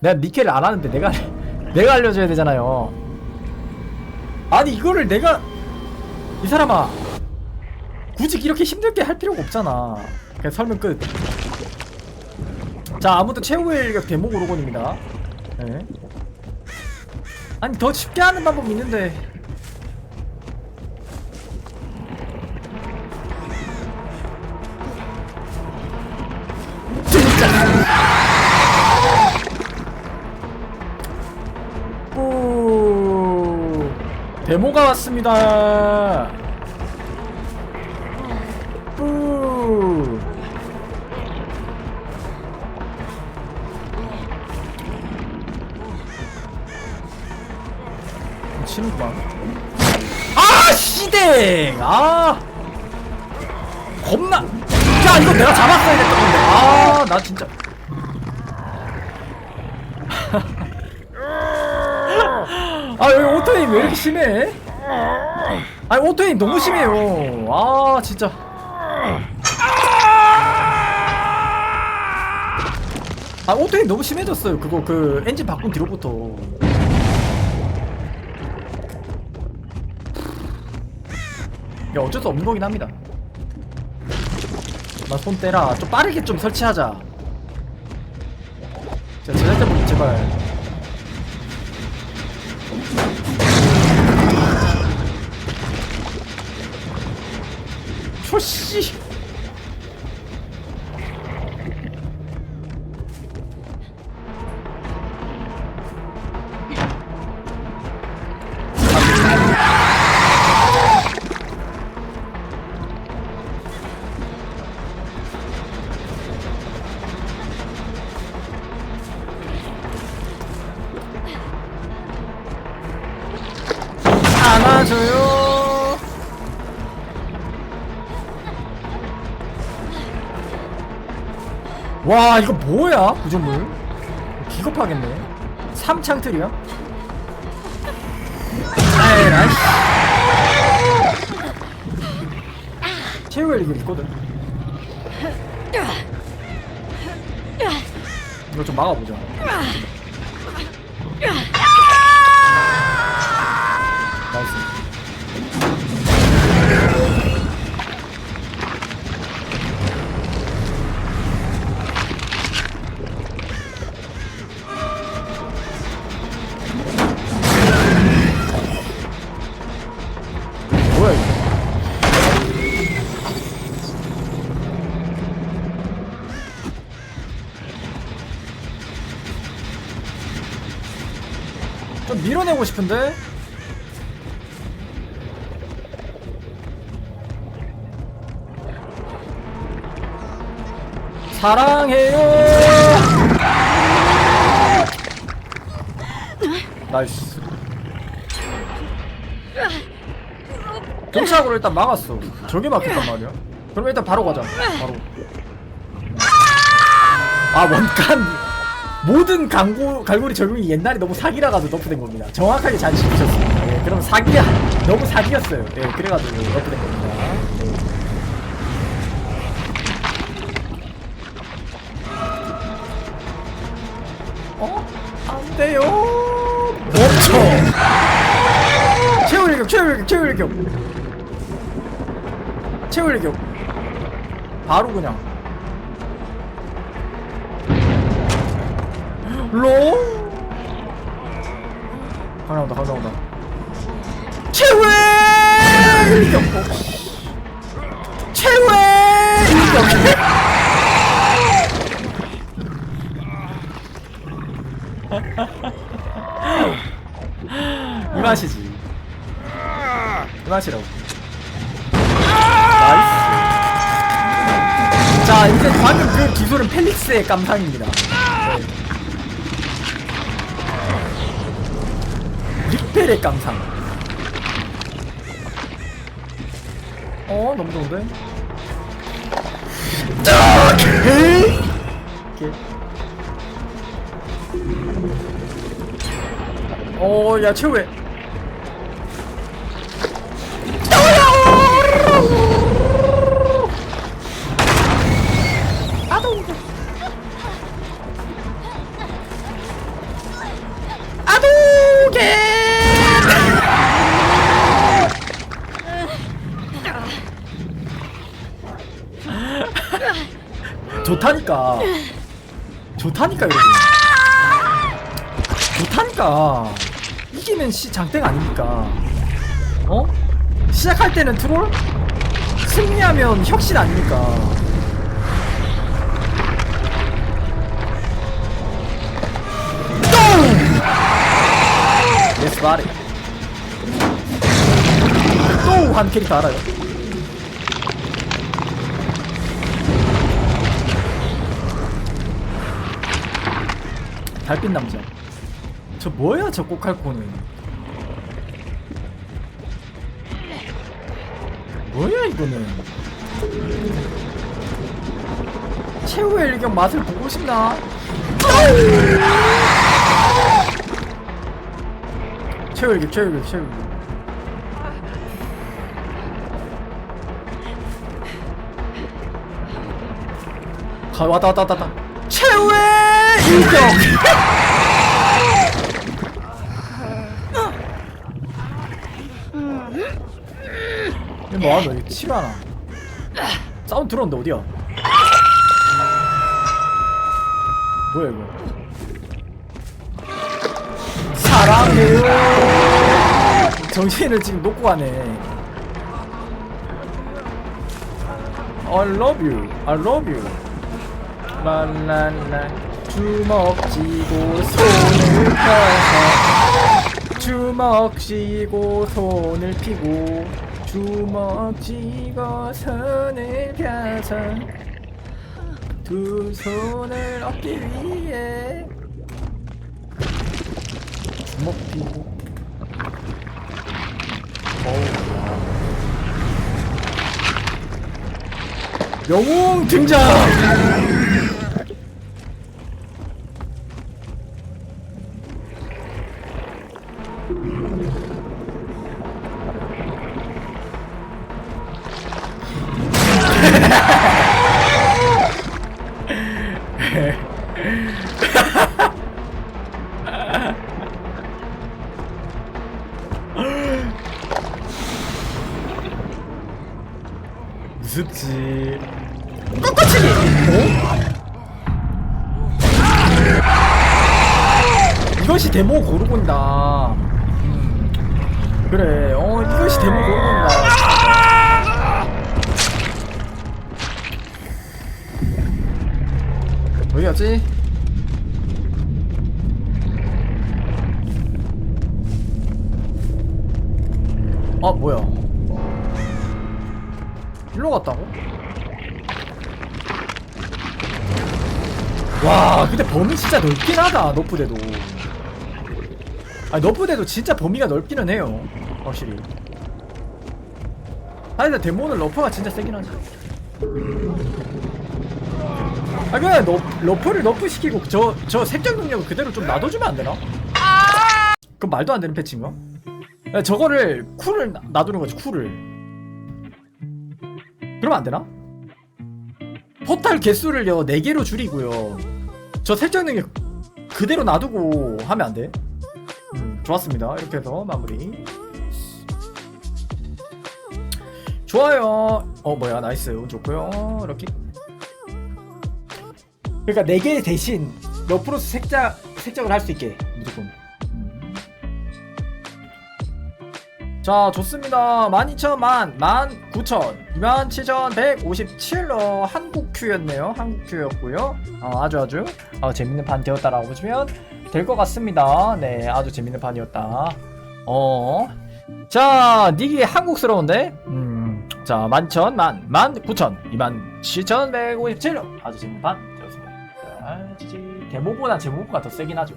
내가 니켈을 안 하는데 내가 내가 알려줘야 되잖아요. 아니 이거를 내가 이 사람아 굳이 이렇게 힘들게 할 필요가 없잖아. 그냥 설명 끝. 자 아무튼 최후의 일격 대목 오로곤입니다. 네. 아니 더 쉽게 하는 방법이 있는데 데모가 왔습니다. 뿌 치는구만. 아 시댕! 아! 겁나! 야 이거 내가 잡았어야 됐던 건데. 아 나 진짜 오토님 왜 이렇게 심해? 아니 오토님 너무 심해요. 아 진짜. 아 오토님 너무 심해졌어요. 그거 그 엔진 바꾼 뒤로부터. 야 어쩔 수 없는 거긴 합니다. 나 손 떼라. 좀 빠르게 좀 설치하자. 자 제작자분 제발 씨. 안아줘요 와 이거 뭐야? 구조물? 기겁하겠네. 삼창틀이야? 에라이 최후의 이거 있거든. 이거 좀 막아보자. 나이스 좀 밀어내고 싶은데? 사랑해요! 나이스. 경찰으로 일단 막았어. 저게 막혔단 말이야. 그럼 일단 바로 가자. 바로. 아 원간 모든 강고, 갈고리 적용이 옛날에 너무 사기라 가지고 너프된 겁니다. 정확하게 잘 짚으셨습니다. 예, 그럼 사기야 너무 사기였어요. 예, 그래가지고 너프된 겁니다. 예. 어? 안 돼요. 멈춰. 최후 일격 최후 일격 최후 일격. 최후 일격. 바로 그냥 로? 하나 온다 하나 온다. 최후의 일격 어. 최후의 일격 이 맛이지. 이 맛이라고. 나이스. 자 이제 방금 그 기술은 펠릭스의 깜상입니다. 네. 릭펠의 깜상 어 너무 좋은데 오케이 오케이 어, 야, 최후의. 좋다니까. 좋다니까 여러분 좋다니까. 이기면 시 장땡 아닙니까? 어? 시작할 때는 트롤? 승리하면 혁신 아닙니까? 예스 바리 또한 캐릭터 알아요 달빛 남자. 저 뭐야 저 꼬칼코는? 뭐야 이거는? 최후의 일격 맛을 보고 싶나? 최후의 일격 최후의 일격 최후의 일격. 가 왔다 왔다 왔다 왔다. 최후의 이거 뭐하노? 이거 치료하나. 사운드 들어온다 어디야? 뭐야 이거? 사랑해요 정신을 지금 놓고 가네. I love you. I love you. 랄랄라 주먹 쥐고 손을 펴서 주먹 쥐고 손을 피고 주먹 쥐고 손을 펴서 두 손을 얻기 위해 주먹 피고 어우 영웅 등장! 무섭지. 꺾어치기! 어? 이것이 데모 고르곤다. 음. 그래, 어, 이것이 데모 고르곤다. 어디 갔지? 아, 뭐야. 일로 갔다고? 와 근데 범위 진짜 넓긴 하다 너프대도 아니 너프대도 진짜 범위가 넓기는 해요 확실히 근데 데모는 러퍼가 진짜 세긴 하지 아 그냥 너, 러퍼를 너프 시키고 저, 저 색적 능력을 그대로 좀 놔둬주면 안 되나? 그럼 말도 안 되는 패치인가? 야, 저거를 쿨을 놔- 놔두는 거지 쿨을 그러면 안 되나? 포탈 개수를요 4개로 줄이고요 저 설정 능력 그대로 놔두고 하면 안 돼? 음, 좋았습니다 이렇게 해서 마무리 좋아요 어 뭐야 나이스 운 좋고요 이렇게 그러니까 4개 대신 러프로스 색작, 색적을 할 수 있게 무조건. 음. 자 좋습니다. 12,000만 19,000 27,157로 한국 큐였네요. 한국 큐였고요. 어, 아주 아주 어, 재밌는 판 되었다라고 보시면 될 것 같습니다. 네 아주 재밌는 판이었다. 어자 닉이 한국스러운데? 음자 11,000만 19,000 27,157로 아주 재밌는 판 자, 지지 데모보다 제모보가 더 세긴 하죠